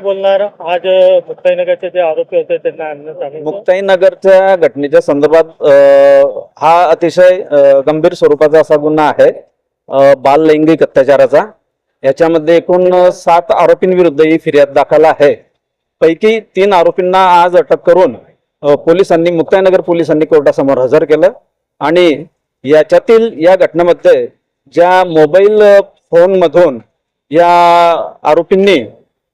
प्रकार आज मुक्ताईनगरचे जे आरोपी होते त्यांना आणण्यात आले मुक्ताईनगरच्या घटनेच्या संदर्भात हा अतिशय गंभीर स्वरूपाचा असा गुन्हा आहे. बाल लैंगिक अत्याचाराचा. याच्यामध्ये एकूण सात आरोपींविरुद्ध ही फिर्याद दाखल आहे. पैकी तीन आरोपींना आज अटक करून पोलिसांनी मुक्ताईनगर पोलिसांनी कोर्टासमोर हजर केलं. आणि याच्यातील या घटनेमध्ये ज्या मोबाईल फोन मधून या आरोपींनी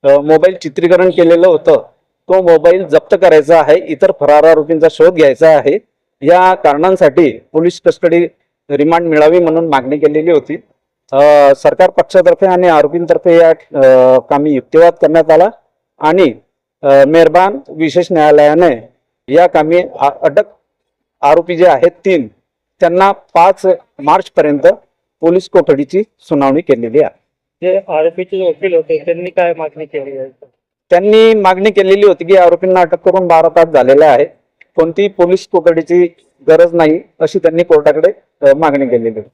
मोबाईल चित्रीकरण केलेलं होतं. तो मोबाईल जप्त करायचा आहे. इतर फरार आरोपींचा शोध घ्यायचा आहे. या कारणांसाठी पोलीस कस्टडी रिमांड मिळावी म्हणून मागणी केलेली होती. सरकार पक्षातर्फे आणि आरोपींतर्फे या कामी युक्तिवाद करण्यात आला आणि मेहरबान विशेष न्यायालयाने या कामी अटक आरोपी जे आहेत तीन त्यांना पाच मार्च पर्यंत पोलीस कोठडीची सुनावणी केलेली आहे. जे आरोपीचे वकील होते त्यांनी काय मागणी केली आहे? त्यांनी मागणी केलेली होती की आरोपींना अटक करून बारा तास झालेले आहे. कोणती पोलीस कोठडीची गरज नाही अशी त्यांनी कोर्टाकडे मागणी केलेली होती.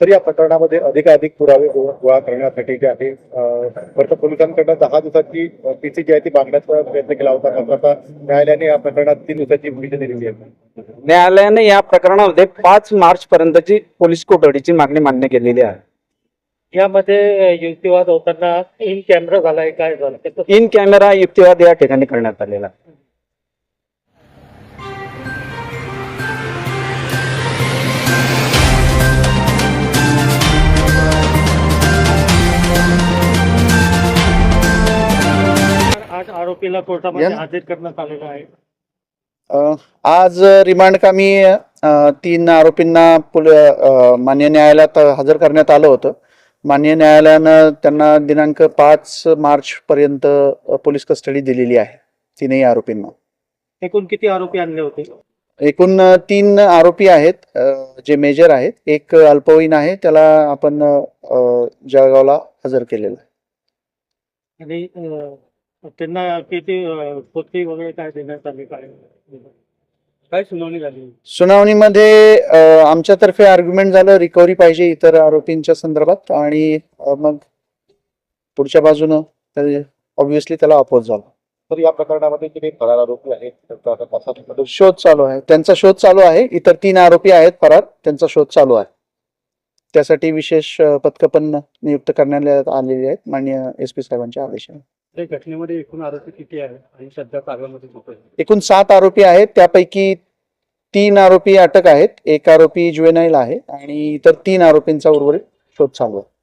तर या प्रकरणामध्ये अधिकाधिक पुरावे गोळा करण्यासाठी जे आहे खरं पोलिसांकडनं दहा दिवसाची पीसी जी आहे ती मागण्याचा प्रयत्न केला होता. मात्र आता न्यायालयाने या प्रकरणात तीन दिवसाची मुदत दिलेली आहे. न्यायालयाने या प्रकरणामध्ये पाच मार्च पर्यंतची पोलीस कोठडीची मागणी मान्य केलेली आहे. यामध्ये युक्तिवाद होताना इन कॅमेरा झालाय काय झालं? त्याचं इन कॅमेरा युक्तिवाद या ठिकाणी करण्यात आलेला. आहे. आज आरोपीला कोर्टामध्ये या- हजर करण्यात आलेलं आहे. अ, आज रिमांड कामी अ, तीन आरोपींना पुल अ, मान्य न्यायालयात हजर करण्यात आलं होतं. मान्य न्यायालयानं त्यांना दिनांक पाच मार्च पर्यंत पोलीस कस्टडी दिलेली आहे तीनही आरोपींना. एकूण किती आरोपी आणले होते? एकूण तीन आरोपी आहेत जे मेजर आहेत. एक अल्पवयीन आहे त्याला आपण जळगावला हजर केलेलं आहे. आणि त्यांना किती वगैरे काय देण्यात आली? काय काय सुनावणी झाली? सुनावणीमध्ये अ, आमच्यातर्फे आर्ग्युमेंट झालं रिकव्हरी पाहिजे इतर आरोपींच्या संदर्भात आणि अ, मग पुढच्या बाजूनं ऑब्विसली त्याला अपोज झाला. तर या प्रकरणामध्ये जे काही फरार आरोपी आहेत त्यांचा आता तपासामध्ये शोध चालू आहे. त्यांचा शोध चालू आहे. इतर तीन आरोपी आहेत फरार. त्यांचा शोध चालू आहे. त्यासाठी विशेष अ, पथकं पण नियुक्त करण्यात आलेली आहेत माननीय एस पी साहेबांच्या आदेशाने. घटनेमध्ये एकूण आरोपी किती आहे आणि सध्या आहे? एकूण सात आरोपी आहेत. त्यापैकी तीन आरोपी अटक आहेत. एक आरोपी ज्युएनाईल आहे आणि इतर तीन आरोपींचा उर्वरित शोध चालू आहे.